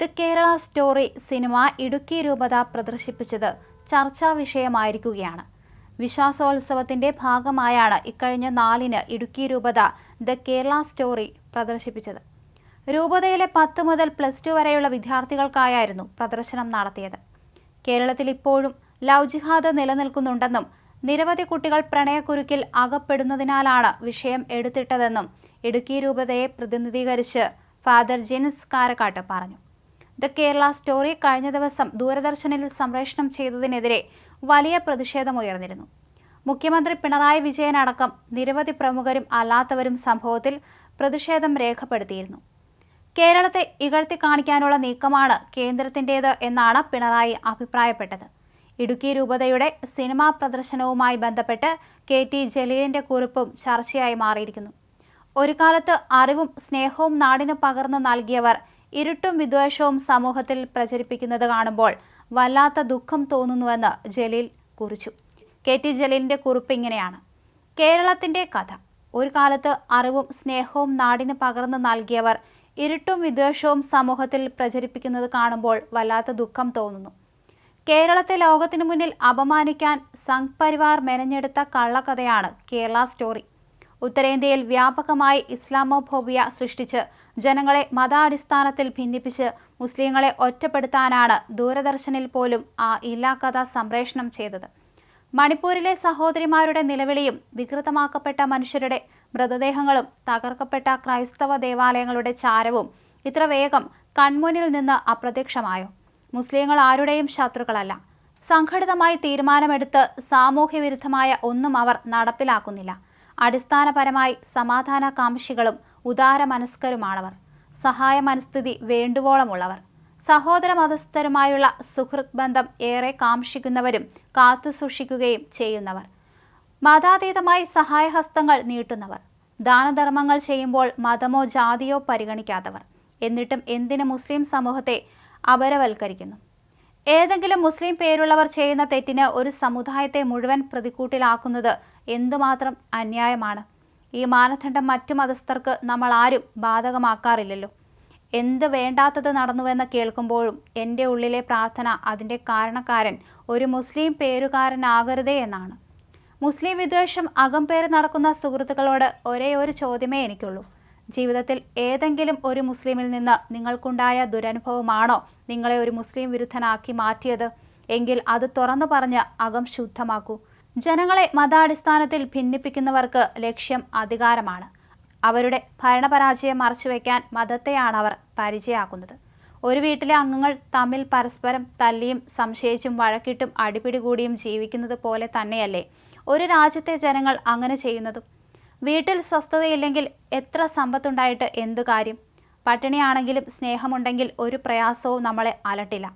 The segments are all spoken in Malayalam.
The Kerala story cinema Idukki രൂപത പ്രദർശിപ്പിച്ചത് ചർച്ചാ വിഷയമായിരിക്കുകയാണ്. വിശ്വാസോത്സവത്തിന്റെ ഭാഗമായാണ് ഇക്കഴിഞ്ഞ നാലിന് ഇടുക്കി രൂപത ദ കേരള സ്റ്റോറി പ്രദർശിപ്പിച്ചത്. രൂപതയിലെ പത്ത് മുതൽ പ്ലസ് ടു വരെയുള്ള വിദ്യാർത്ഥികൾക്കായായിരുന്നു പ്രദർശനം നടത്തിയത്. കേരളത്തിൽ ഇപ്പോഴും ലവ് ജിഹാദ് നിലനിൽക്കുന്നുണ്ടെന്നും നിരവധി കുട്ടികൾ പ്രണയക്കുരുക്കിൽ അകപ്പെടുന്നതിനാലാണ് വിഷയം എടുത്തിട്ടതെന്നും ഇടുക്കി രൂപതയെ പ്രതിനിധീകരിച്ച് ഫാദർ ജെൻസ് കാരക്കാട്ട് പറഞ്ഞു. ദ കേരള സ്റ്റോറി കഴിഞ്ഞ ദിവസം ദൂരദർശനിൽ സംപ്രേഷണം ചെയ്തതിനെതിരെ വലിയ പ്രതിഷേധമുയർന്നിരുന്നു മുഖ്യമന്ത്രി പിണറായി വിജയൻ അടക്കം നിരവധി പ്രമുഖരും അല്ലാത്തവരും സംഭവത്തിൽ പ്രതിഷേധം രേഖപ്പെടുത്തിയിരുന്നു. കേരളത്തെ ഇകഴ്ത്തി കാണിക്കാനുള്ള നീക്കമാണ് കേന്ദ്രത്തിന്റേത് എന്നാണ് പിണറായി അഭിപ്രായപ്പെട്ടത്. ഇടുക്കി രൂപതയുടെ സിനിമാ പ്രദർശനവുമായി ബന്ധപ്പെട്ട് കെ ടി ജലീലിന്റെ കുറിപ്പും ചർച്ചയായി മാറിയിരിക്കുന്നു. ഒരു കാലത്ത് അറിവും സ്നേഹവും നാടിന് പകർന്നു നൽകിയവർ ഇരുട്ടും വിദ്വേഷവും സമൂഹത്തിൽ പ്രചരിപ്പിക്കുന്നത് കാണുമ്പോൾ വല്ലാത്ത ദുഃഖം തോന്നുന്നുവെന്ന് ജലീൽ കുറിച്ചു. കെ ടി ജലീലിന്റെ കുറിപ്പ് ഇങ്ങനെയാണ്. കേരളത്തിന്റെ കഥ. ഒരു കാലത്ത് അറിവും സ്നേഹവും നാടിന് പകർന്നു നൽകിയവർ ഇരുട്ടും വിദ്വേഷവും സമൂഹത്തിൽ പ്രചരിപ്പിക്കുന്നത് കാണുമ്പോൾ വല്ലാത്ത ദുഃഖം തോന്നുന്നു. കേരളത്തെ ലോകത്തിനു മുന്നിൽ അപമാനിക്കാൻ സംഘ് പരിവാർ മെനഞ്ഞെടുത്ത കള്ളക്കഥയാണ് കേരള സ്റ്റോറി. ഉത്തരേന്ത്യയിൽ വ്യാപകമായി ഇസ്ലാമോഫോബിയ സൃഷ്ടിച്ച് ജനങ്ങളെ മതാടിസ്ഥാനത്തിൽ ഭിന്നിപ്പിച്ച് മുസ്ലിങ്ങളെ ഒറ്റപ്പെടുത്താനാണ് ദൂരദർശനിൽ പോലും ആ ഇല്ലാക്കഥ സംപ്രേഷണം ചെയ്തത്. മണിപ്പൂരിലെ സഹോദരിമാരുടെ നിലവിളിയും വികൃതമാക്കപ്പെട്ട മനുഷ്യരുടെ മൃതദേഹങ്ങളും തകർക്കപ്പെട്ട ക്രൈസ്തവ ദേവാലയങ്ങളുടെ ചാരവും ഇത്ര വേഗം കൺമുന്നിൽ നിന്ന് അപ്രത്യക്ഷമായോ? മുസ്ലിങ്ങൾ ആരുടെയും ശത്രുക്കളല്ല. സംഘടിതമായി തീരുമാനമെടുത്ത് സാമൂഹ്യവിരുദ്ധമായ ഒന്നും അവർ നടപ്പിലാക്കുന്നില്ല. അടിസ്ഥാനപരമായി സമാധാനകാംക്ഷികളും ഉദാരമനസ്കരുമാണവർ. സഹായ മനസ്ഥിതി വേണ്ടുവോളമുള്ളവർ. സഹോദര മതസ്ഥരുമായുള്ള സുഹൃത് ബന്ധം ഏറെ കാംക്ഷിക്കുന്നവരും കാത്തു സൂക്ഷിക്കുകയും ചെയ്യുന്നവർ. മതാതീതമായി സഹായഹസ്തങ്ങൾ നീട്ടുന്നവർ. ദാനധർമ്മങ്ങൾ ചെയ്യുമ്പോൾ മതമോ ജാതിയോ പരിഗണിക്കാത്തവർ. എന്നിട്ടും എന്തിന് മുസ്ലിം സമൂഹത്തെ അപരവൽക്കരിക്കുന്നു? ഏതെങ്കിലും മുസ്ലിം പേരുള്ളവർ ചെയ്യുന്ന തെറ്റിന് ഒരു സമുദായത്തെ മുഴുവൻ പ്രതിക്കൂട്ടിലാക്കുന്നത് എന്തുമാത്രം അന്യായമാണ്? ഈ മാനദണ്ഡം മറ്റു മതസ്ഥർക്ക് നമ്മൾ ആരും ബാധകമാക്കാറില്ലല്ലോ. എന്ത് വേണ്ടാത്തത് നടന്നുവെന്ന് കേൾക്കുമ്പോഴും എന്റെ ഉള്ളിലെ പ്രാർത്ഥന അതിന്റെ കാരണക്കാരൻ ഒരു മുസ്ലിം പേരുകാരനാകരുതേ എന്നാണ്. മുസ്ലിം വിദ്വേഷം അകംപേര് നടക്കുന്ന സുഹൃത്തുക്കളോട് ഒരേ ഒരു ചോദ്യമേ എനിക്കുള്ളൂ. ജീവിതത്തിൽ ഏതെങ്കിലും ഒരു മുസ്ലിമിൽ നിന്ന് നിങ്ങൾക്കുണ്ടായ ദുരനുഭവമാണോ നിങ്ങളെ ഒരു മുസ്ലിം വിരുദ്ധനാക്കി മാറ്റിയത്? എങ്കിൽ അത് തുറന്നു പറഞ്ഞ് അകം ശുദ്ധമാക്കൂ. ജനങ്ങളെ മതാടിസ്ഥാനത്തിൽ ഭിന്നിപ്പിക്കുന്നവർക്ക് ലക്ഷ്യം അധികാരമാണ്. അവരുടെ ഭരണപരാജയം മറച്ചുവെക്കാൻ മതത്തെയാണ് അവർ പരിചയമാക്കുന്നത് ഒരു വീട്ടിലെ അംഗങ്ങൾ തമ്മിൽ പരസ്പരം തല്ലിയും സംശയിച്ചും വഴക്കിട്ടും അടിപിടി കൂടിയും ജീവിക്കുന്നത് പോലെ തന്നെയല്ലേ ഒരു രാജ്യത്തെ ജനങ്ങൾ അങ്ങനെ ചെയ്യുന്നതും? വീട്ടിൽ സ്വസ്ഥതയില്ലെങ്കിൽ എത്ര സമ്പത്തുണ്ടായിട്ട് എന്തു കാര്യം? പട്ടിണിയാണെങ്കിലും സ്നേഹമുണ്ടെങ്കിൽ ഒരു പ്രയാസവും നമ്മളെ അലട്ടില്ല.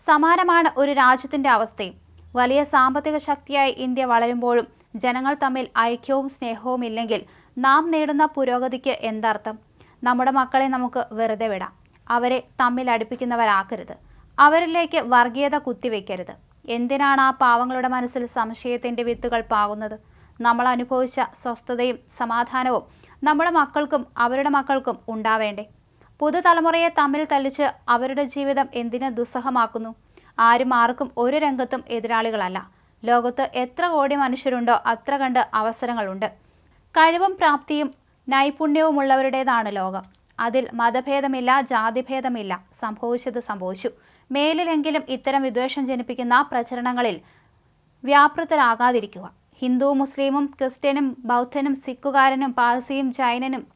സമാനമാണ് ഒരു രാജ്യത്തിന്റെ അവസ്ഥയും. വലിയ സാമ്പത്തിക ശക്തിയായി ഇന്ത്യ വളരുമ്പോഴും ജനങ്ങൾ തമ്മിൽ ഐക്യവും സ്നേഹവും ഇല്ലെങ്കിൽ നാം നേടുന്ന പുരോഗതിക്ക് എന്തർത്ഥം? നമ്മുടെ മക്കളെ നമുക്ക് വെറുതെ വിടാം. അവരെ തമ്മിൽ അടുപ്പിക്കുന്നവരാക്കരുത്. അവരിലേക്ക് വർഗീയത കുത്തിവെക്കരുത്. എന്തിനാണ് ആ പാവങ്ങളുടെ മനസ്സിൽ സംശയത്തിന്റെ വിത്തുകൾ പാകുന്നത്? നമ്മൾ അനുഭവിച്ച സ്വസ്ഥതയും സമാധാനവും നമ്മുടെ മക്കൾക്കും അവരുടെ മക്കൾക്കും ഉണ്ടാവേണ്ടേ? പുതുതലമുറയെ തമ്മിൽ തല്ലിച്ച് അവരുടെ ജീവിതം എന്തിനു ദുസ്സഹമാക്കുന്നു? ആരും ആർക്കും ഒരു രംഗത്തും എതിരാളികളല്ല. ലോകത്ത് എത്ര കോടി മനുഷ്യരുണ്ടോ അത്ര കണ്ട് അവസരങ്ങളുണ്ട്. കഴിവും പ്രാപ്തിയും നൈപുണ്യവുമുള്ളവരുടേതാണ് ലോകം. അതിൽ മതഭേദമില്ല ജാതിഭേദമില്ല. സംഭവിച്ചത് സംഭവിച്ചു. മേലിലെങ്കിലും ഇത്തരം വിദ്വേഷം ജനിപ്പിക്കുന്ന പ്രചരണങ്ങളിൽ വ്യാപൃതരാകാതിരിക്കുക. ഹിന്ദു മുസ്ലിമും ക്രിസ്ത്യനും ബൗദ്ധനും സിഖുകാരനും പാഴ്സിയും ജൈനനും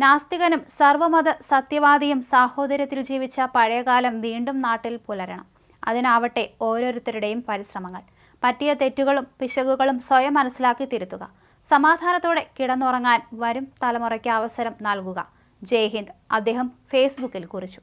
നാസ്തികനും സർവമത സത്യവാദിയും സാഹോദര്യത്തിൽ ജീവിച്ച പഴയകാലം വീണ്ടും നാട്ടിൽ പുലരണം. അതിനാവട്ടെ ഓരോരുത്തരുടെയും പരിശ്രമങ്ങൾ. പറ്റിയ തെറ്റുകളും പിശകുകളും സ്വയം മനസ്സിലാക്കി തിരുത്തുക. സമാധാനത്തോടെ കിടന്നുറങ്ങാൻ വരും തലമുറയ്ക്ക് അവസരം നൽകുക. ജയ് ഹിന്ദ്. അദ്ദേഹം ഫേസ്ബുക്കിൽ കുറിച്ചു.